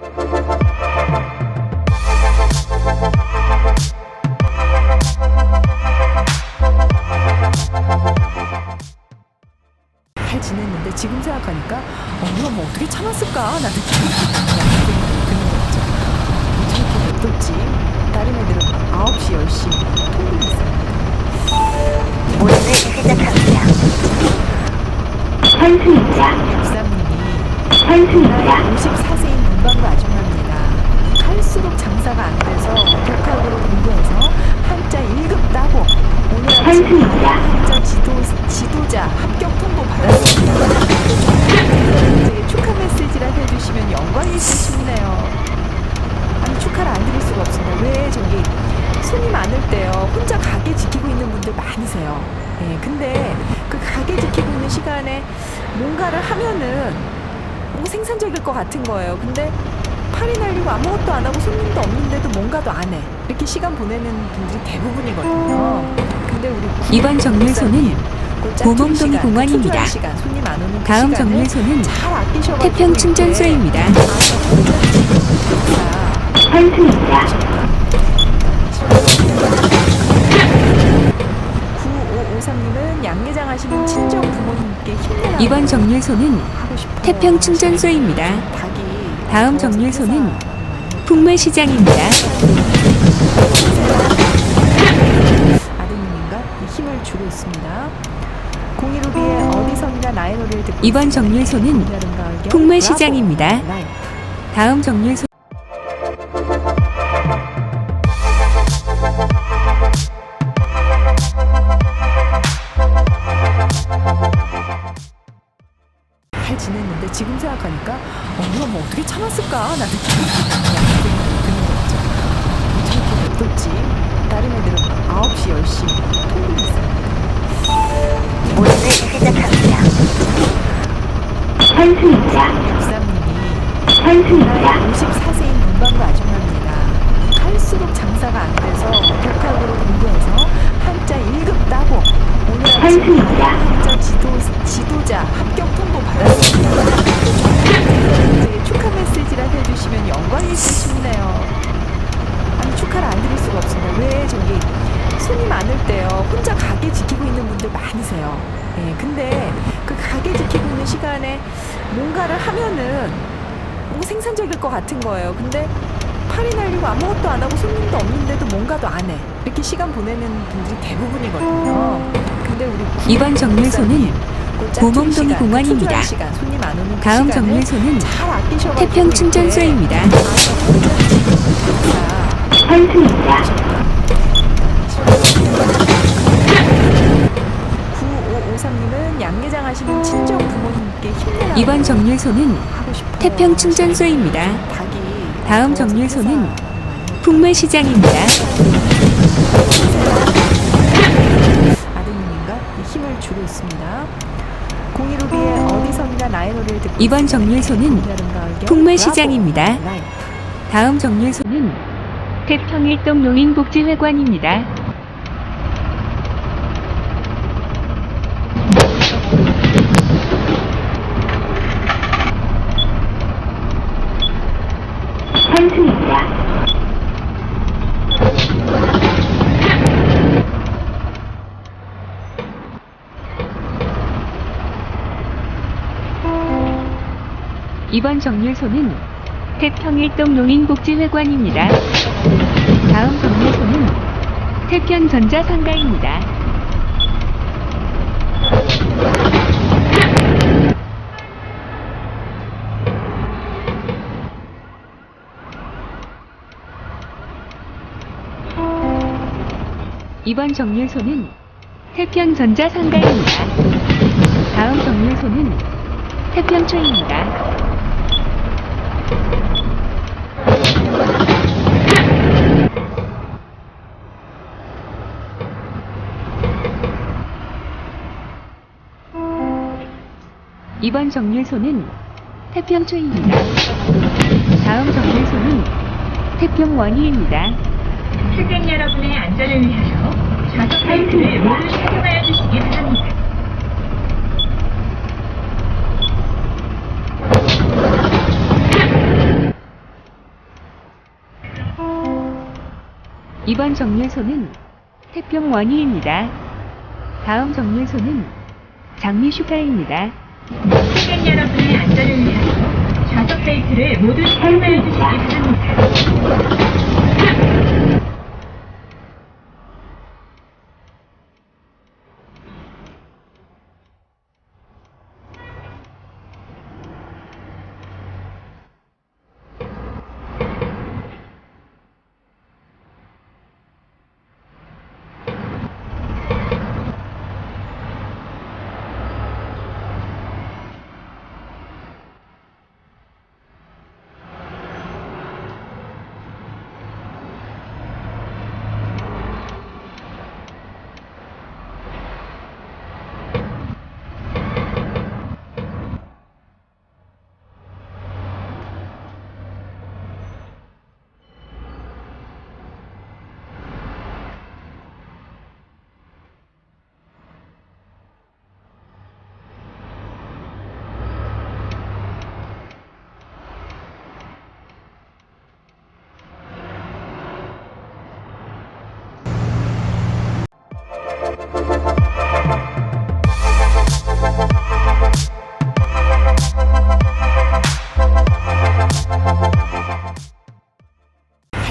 잘 지냈는데 지금 생각하니까 어, 이거 뭐 어떻게 참았을까? 나는 드는 거죠. 냅뒀지? 다른 애들은 9시, 10시 통금 있어요. 오늘을 시작합니다. 현수입니다. 현수입니다. 54세인 문방구 아줌마입니다. 할수록 장사가 안 돼서 독학으로 공부해서 한자 1급 따고 오늘 아침. 한자 지도, 것 같은 거예요. 근데 팔이 날리고 아무것도 안 하고 손님도 없는데도 뭔가도 안 해. 이렇게 시간 보내는 분들이 대부분이거든요. 근데 우리 이번 정류소는 시간, 공원입니다. 시간, 손님 안 오는 그 다음 정류소는 태평 충전소입니다. 아, 현수입니다. 9553님은 양계장 하시는 친정 부모님께 힘내라고 이번 정류소는. 태평 충전소입니다. 다음 정류소는 풍물시장입니다. 아드님인가 이 힘을 주고 있습니다. 015B의 어디선가 나의 노래를 듣고 이번. 정류소는 풍물시장입니다. 다음 정류소 잘 지냈는데 지금 생각하니까 어, 이거 뭐 어떻게 참았을까? 나는 드는 드는 거죠. 이렇게 냅뒀지? 다른 애들은 9시, 10시 통금 있어요. 오늘을 시작합니다. 현수입니다. 육삼님이 현수입니다. 54세인 문방구 아줌마입니다. 할수록 장사가 안 돼서 독학으로 공부해서 한자 1급 따고 오늘 아침. 한자 지도, 지도자 합격 통보 받았습니다. 이제 축하 메시지라 해주시면 영광이실 싶네요. 아니 축하를 안 드릴 수가 없습니다. 왜 저기 손이 많을 때요 혼자 가게 지키고 있는 분들 많으세요. 예, 근데 그 가게 지키고 있는 시간에 뭔가를 하면은 뭔가 생산적일 것 같은 거예요. 근데 팔이 날리고 아무것도 안 하고 손님도 없는데도 뭔가도 안 해. 이렇게 시간 보내는 분들이 대부분이거든요. 근데 우리 이번 정류소는 그 공원입니다. 다음 정류소는 잘 아끼셔가지고 태평 충전소입니다. 아, 현수입니다. 9553님은 양계장 하시는 친정 부모님께 힘내라고 이번 정류소는. 태평 충전소입니다. 다음 정류소는 풍물시장입니다. 아드님인가 이 힘을 주고 있습니다. 015B의 어디선가 나의 노래를 듣고 이번. 정류소는 풍물시장입니다. 다음 정류소는 태평일동 농인복지회관입니다. 현수입니다. 이번 정류소는 태평일동 농인복지회관입니다. 다음 정류소는 태평전자상가입니다. 이번 정류소는 태평전자상가입니다. 다음 정류소는 태평초입니다. 이번 정류소는 태평초입니다. 다음 정류소는 태평원희입니다. 승객 여러분의 안전을 위하여 좌석 벨트를 모두 착용하여 주시기 바랍니다. 이번 정류소는 태평 원희입니다. 다음 정류소는 장미 슈가입니다. 승객 여러분의 안전을 위하여 좌석 벨트를 모두 착용하여 주시기 바랍니다.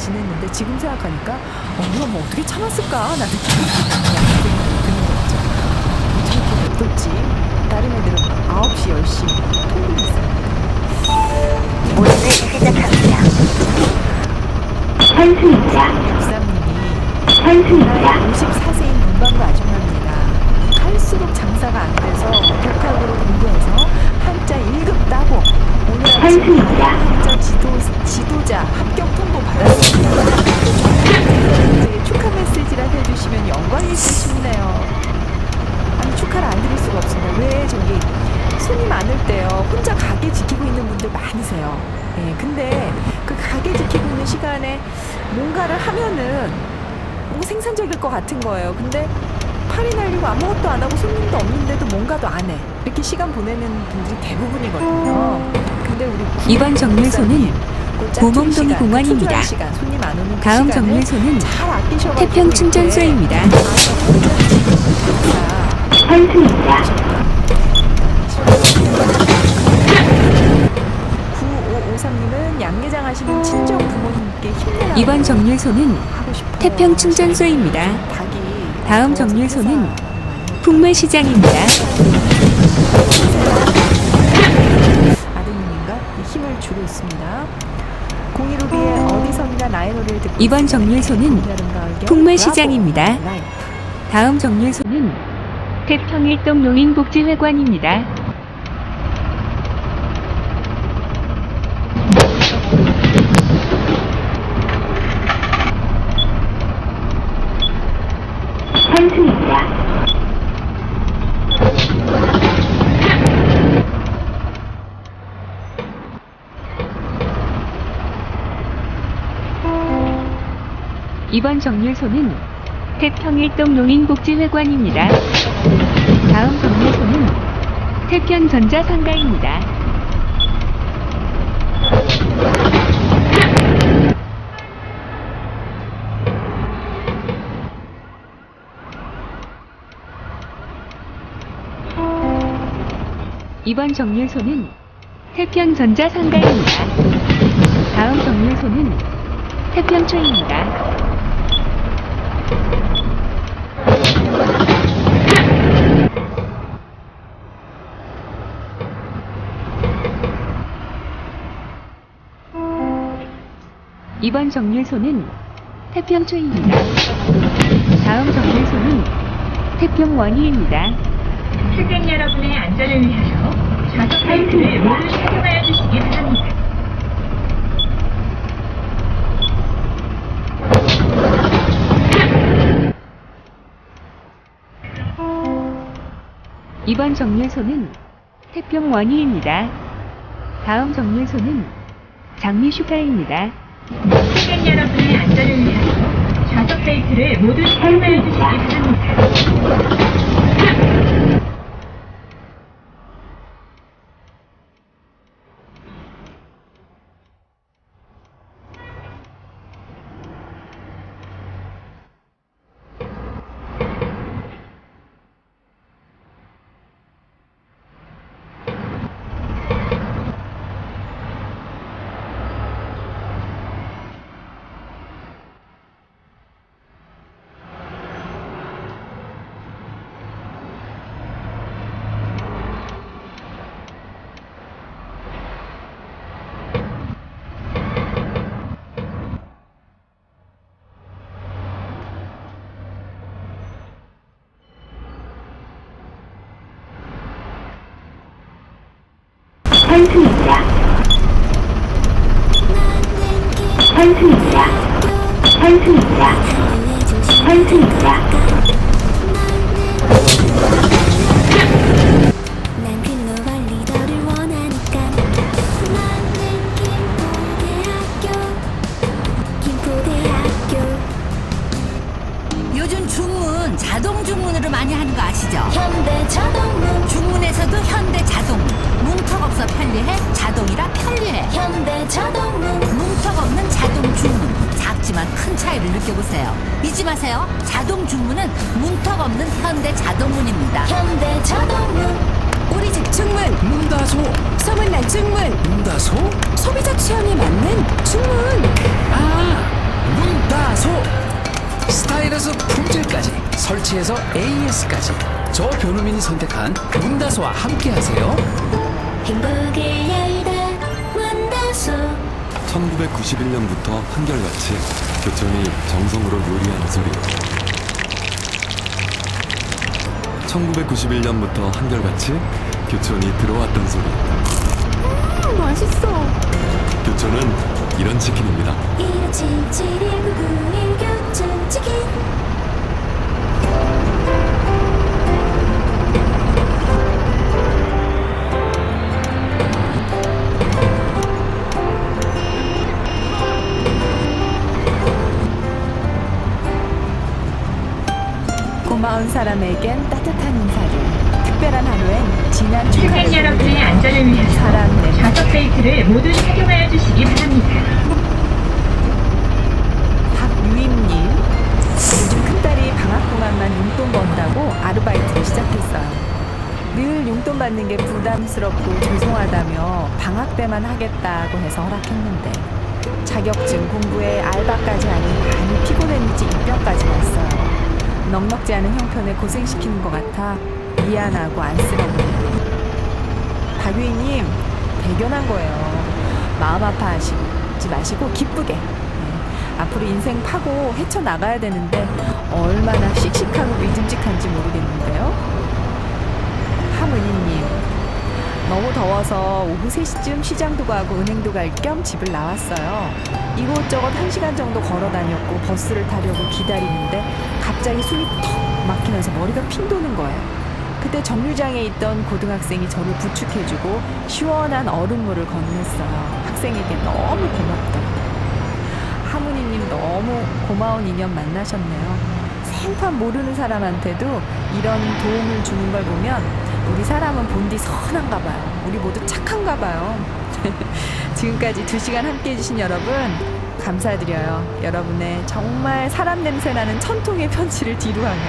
지냈는데 지금 생각하니까 어, 우리가 뭐 어떻게 참았을까? 나는 그냥 드는 거 있죠. 어떻게 냅뒀지? 다른 애들은 9시, 10시 통금이 있어요. 오늘을 시작합니다. 환승입니다. 육삼님이 환승입니다. 나이 54세인 문방구 아줌마입니다. 할수록 장사가 안 돼서 독학으로 공부해서 한자 1급 따고 오늘 아침. 한자 지도, 지도자 합격 통보 받았습니다. 이제 축하 메시지라 해주시면 영광일까 싶네요. 아니 축하를 안 드릴 수가 없습니다. 왜 저기 손이 많을 때요 혼자 가게 지키고 있는 분들 많으세요. 예, 근데 그 가게 지키고 있는 시간에 뭔가를 하면은 뭐 생산적일 것 같은 거예요. 근데 팔이 날리고 아무것도 안 하고 손님도 없는데도 뭔가도 안 해. 이렇게 시간 보내는 분들이 대부분이거든요. 근데 우리 이번 짝퉁 그 공원입니다. 다음 정류소는 잘 아끼셔가지고 태평 충전소입니다. 아, 환승입니다. 9553님은 양계장 하시는 친정 부모님께 힘내라 이번 정류소는. 태평 충전소입니다. 다음 정류소는 풍물시장입니다. 아드님인가 이 힘을 주고 있습니다. 015B의 어디선가 나의 노래를 듣고 이번. 정류소는 풍물시장입니다. 다음 정류소는 태평일동 농인복지회관입니다. 환승입니다. 이번 정류소는 태평일동 농인복지회관입니다. 다음 정류소는 태평전자상가입니다. 이번 정류소는 태평전자상가입니다. 다음 정류소는 태평초입니다. 이번 정류소는 태평초입니다. 다음 정류소는 태평원희입니다. 승객 여러분의 안전을 위하여 좌석 벨트를 모두 착용하여 주시기 바랍니다. 이번 정류소는 태평원희입니다. 다음 정류소는 장미 슈가입니다. 승객 여러분의 안전을 위하여 좌석 벨트를 모두 착용하여 주시기 바랍니다. 환승입니다. 환승입니다. 환승입니다. 환승입니다. 요즘 중문 자동 중문으로 많이 하는 거 아시죠? 현대 자동문 중문에서도 현대 자동문. 뭉턱 없어 편리해. 자동이라 편리해. 현대 자동문 뭉턱 없는 자동 중문. 작지만 큰 차이를 느껴보세요. 잊지 마세요. 자동 중문은 뭉턱 없는 현대 자동문입니다. 현대 자동문 우리 집 중문. 문다소 소문난 중문. 문다소 소비자 취향에 맞는 중문. 아 문다소 스타일에서 품질까지 설치해서 AS까지 저 변우민이 선택한 문다소와 함께하세요 행복을 열다 문다소 1991년부터 한결같이 교촌이 정성으로 요리하는 소리. 1991년부터 한결같이 교촌이 들어왔던 소리. 음, 맛있어. 교촌은 이런 치킨입니다. 1577 교촌 치킨 고마운 사람에겐 따뜻한 인사를. 특별한 하루엔 진한 축하를 승객 여러분의 안전을 위해서 사람 내 좌석 벨트를 모두 착용하여 주시기 바랍니다. 박유임님 요즘 큰딸이 방학 동안만 용돈 번다고 아르바이트를 시작했어요. 늘 용돈 받는 게 부담스럽고 죄송하다며 방학 때만 하겠다고 해서 허락했는데 자격증 공부에 알바까지 하니 많이 피곤했는지 입병까지 왔어요. 넉넉지 않은 형편에 고생시키는 것 같아 미안하고 안쓰럽네요. 박유희님 대견한 거예요. 마음 아파하시지 마시고 기쁘게 네. 앞으로 인생 파고 헤쳐나가야 되는데 얼마나 씩씩하고 믿음직한지 모르겠는데요. 하문희님 너무 더워서 오후 3시쯤 시장도 가고 은행도 갈 겸 집을 나왔어요. 이곳저곳 1시간 정도 걸어 다녔고 버스를 타려고 기다리는데 갑자기 숨이 턱 막히면서 머리가 핑 도는 거예요. 그때 정류장에 있던 고등학생이 저를 부축해주고 시원한 얼음물을 건넸어요. 학생에게 너무 고맙다고. 하문희님 너무 고마운 인연 만나셨네요. 생판 모르는 사람한테도 이런 도움을 주는 걸 보면 우리 사람은 본디 선한가 봐요. 우리 모두 착한가 봐요. 지금까지 두 시간 함께 해주신 여러분 감사드려요. 여러분의 정말 사람 냄새 나는 천통의 편지를 뒤로하며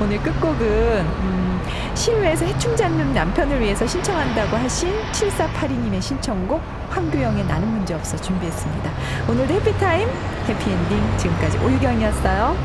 오늘 끝곡은 음, 실외에서 해충 잡는 남편을 위해서 신청한다고 하신 7482님의 신청곡 황규영의 나는 문제 없어 준비했습니다. 오늘도 해피타임 해피엔딩 지금까지 오유경이었어요.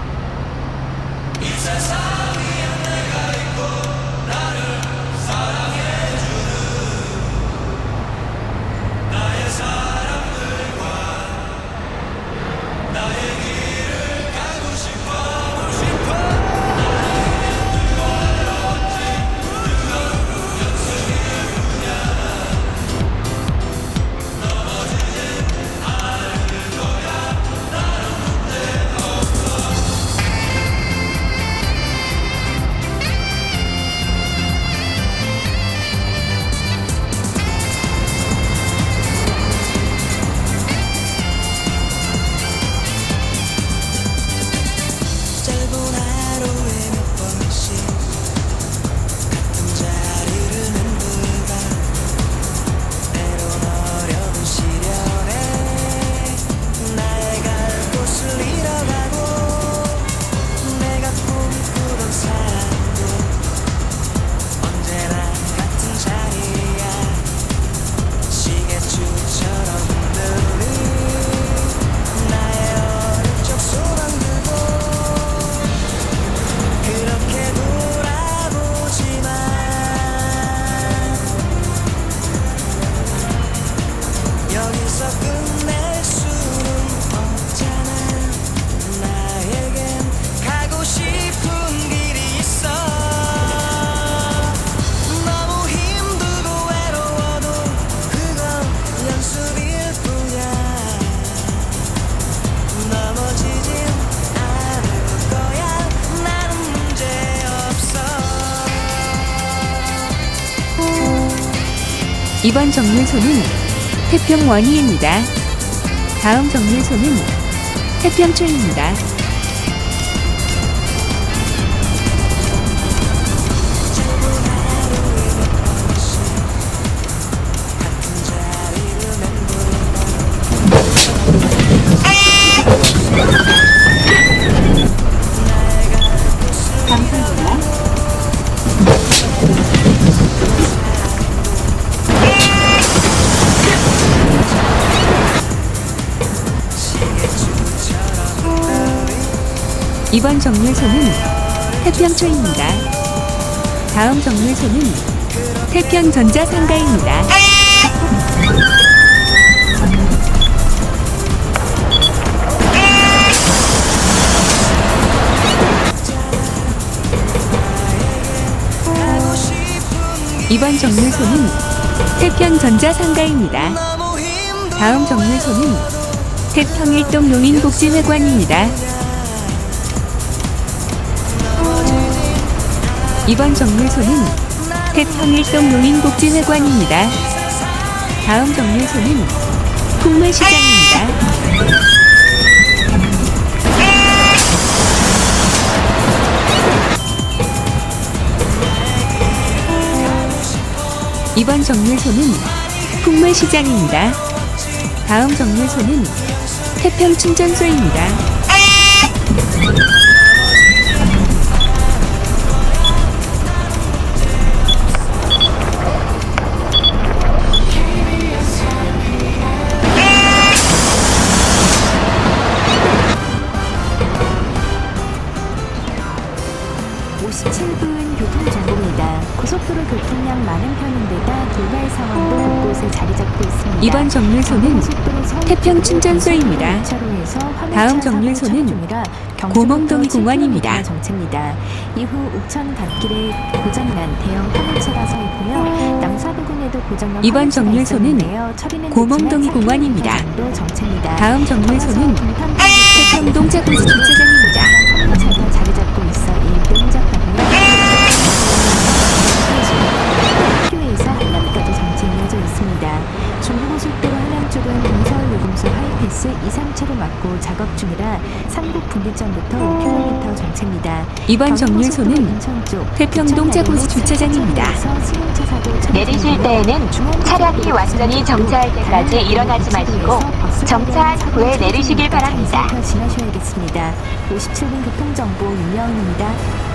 이번 정류소는 태평 원이입니다. 다음 정류소는 태평초입니다. 이번 정류소는 태평초입니다. 다음 정류소는 태평전자 상가입니다. 이번 정류소는 태평전자 상가입니다. 다음 정류소는 태평일동 농인복지회관입니다. 이번 정류소는 태평일동 농인복지회관입니다. 다음 정류소는 풍물시장입니다. 이번 정류소는 풍물시장입니다. 다음 정류소는 태평충전소입니다. 정류소는 태평충전소입니다. 다음 정류소는 고몽동 공원입니다. 이후 옥천 갓길에 고장난 대형 화물차가 서 있고요. 남사 부근에도 고장난 이번 정류소는 됐지만 공원입니다. 3km 정도 정체입니다. 다음 정류소는 태평동 자구지 주차장입니다. 하이패스 2, 3차로 막고 작업 중이라 삼국 분기점부터 5km 정체입니다. 이번 정류소는 태평동 자구지 주차장입니다. 내리실 때에는 차량이 완전히 정차할 때까지 일어나지 마시고 정차한 후에 내리시길 바랍니다. 지나셔야겠습니다. 57분 교통정보 윤여은입니다.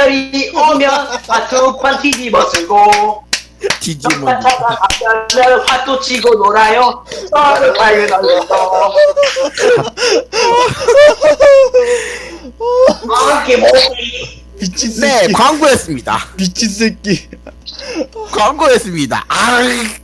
경찰이 오면 화투판 뒤집어 쓰고 경찰차가 앞면을 화투 치고 놀아요 아기 목이 미친 새끼. 네, 광고였습니다. 미친 새끼. 광고였습니다. 아이.